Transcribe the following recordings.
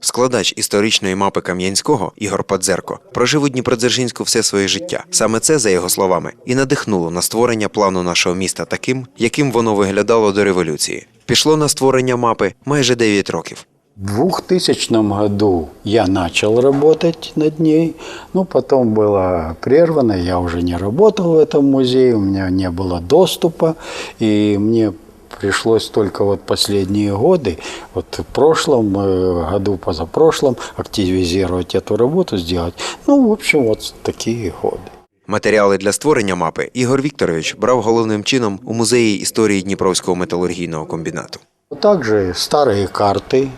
Складач історичної мапи Кам'янського Ігор Подзерко прожив у Дніпродзержинську все своє життя. Саме це, за його словами, і надихнуло на створення плану нашого міста таким, яким воно виглядало до революції. Пішло на створення мапи майже 9 років. В 2000 году я начал работать над ней, но потом было прервано, я уже не работал в этом музее, у меня не было доступа, и мне пришлось только вот последние годы, вот в прошлом э, году, позапрошлом, активизировать эту работу, сделать. Ну, в общем, вот такие годы. Матеріали для створення мапи Ігор Вікторович брав головним чином у музеї історії Дніпровського металургійного комбінату. Также старые карты,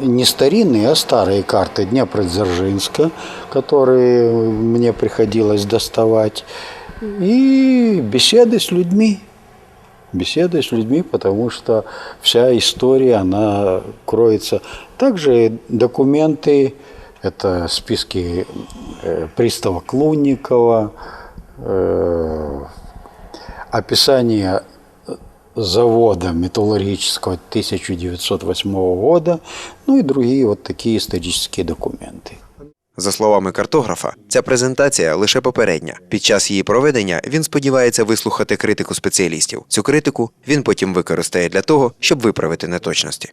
не старинные, а старые карты Днепродзержинска, которые мне приходилось доставать, и беседы с людьми. Беседы с людьми, потому что вся история, она кроется. Также документы, это списки э, пристава Клунникова, э, описание завода металлургического 1908 года, ну и другие вот такие исторические документы. За словами картографа, ця презентація лише попередня. Під час її проведення він сподівається вислухати критику спеціалістів. Цю критику він потім використає для того, щоб виправити неточності.